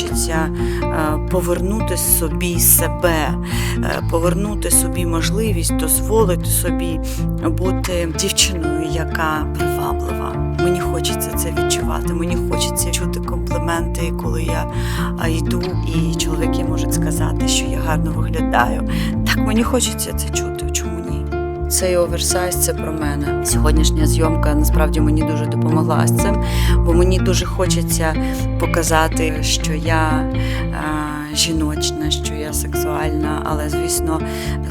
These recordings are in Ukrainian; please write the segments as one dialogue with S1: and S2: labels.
S1: хочеться е, повернути собі себе, е, повернути собі можливість дозволити собі бути дівчиною, яка приваблива. Мені хочеться це відчувати. Мені хочеться чути компліменти, коли я йду, і чоловіки можуть сказати, що я гарно виглядаю. Так мені хочеться це чути. Чому? Цей оверсайз це про мене. Сьогоднішня зйомка насправді мені дуже допомогла з цим, бо мені дуже хочеться показати, що я а, жіночна, що я сексуальна, але звісно,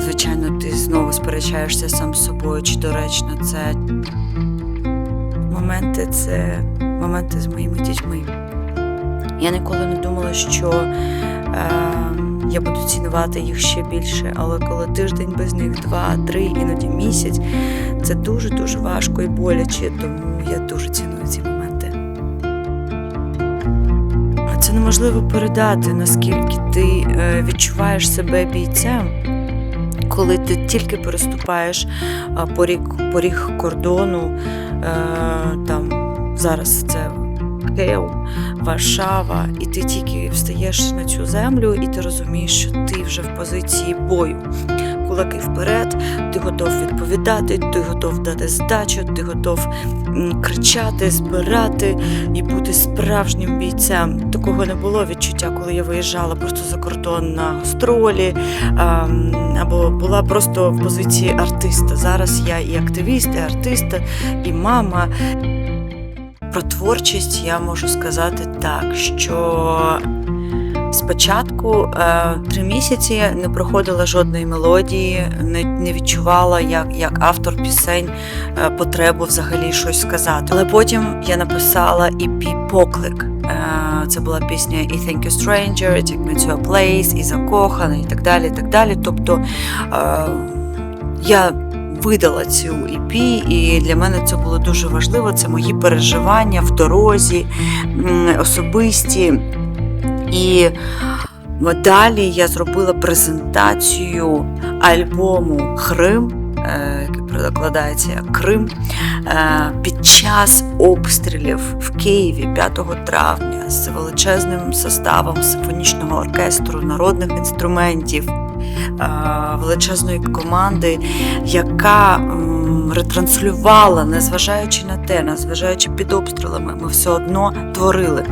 S1: звичайно, ти знову сперечаєшся сам з собою, чи доречно це моменти це моменти з моїми дітьми. Я ніколи не думала, що е, я буду цінувати їх ще більше, але коли тиждень без них, два, три, іноді місяць, це дуже-дуже важко і боляче, тому я дуже ціную ці моменти. Це неможливо передати, наскільки ти е, відчуваєш себе бійцем, коли ти тільки переступаєш поріг, поріг кордону, е, там зараз це Київ, Варшава, і ти тільки встаєш на цю землю, і ти розумієш, що ти вже в позиції бою. Кулаки вперед, ти готов відповідати, ти готов дати здачу, ти готов кричати, збирати і бути справжнім бійцем. Такого не було відчуття, коли я виїжджала просто за кордон на гастролі або була просто в позиції артиста. Зараз я і активіст, і артист, і мама. Про творчість я можу сказати так, що спочатку е, три місяці не проходила жодної мелодії, не, відчувала як, як автор пісень е, потребу взагалі щось сказати. Але потім я написала EP Поклик. Е, це була пісня «І Thank You Stranger», «Take Me to a Place», і закохана, і так далі. І так далі. Тобто я видала цю EP, і для мене це було дуже важливо. Це мої переживання в дорозі, особисті. І далі я зробила презентацію альбому Хрим, е, який перекладається як Крим, е, під час обстрілів в Києві 5 травня з величезним составом симфонічного оркестру, народних інструментів. Е, Величезної команди, яка ретранслювала, незважаючи на те, незважаючи під обстрілами, ми все одно творили.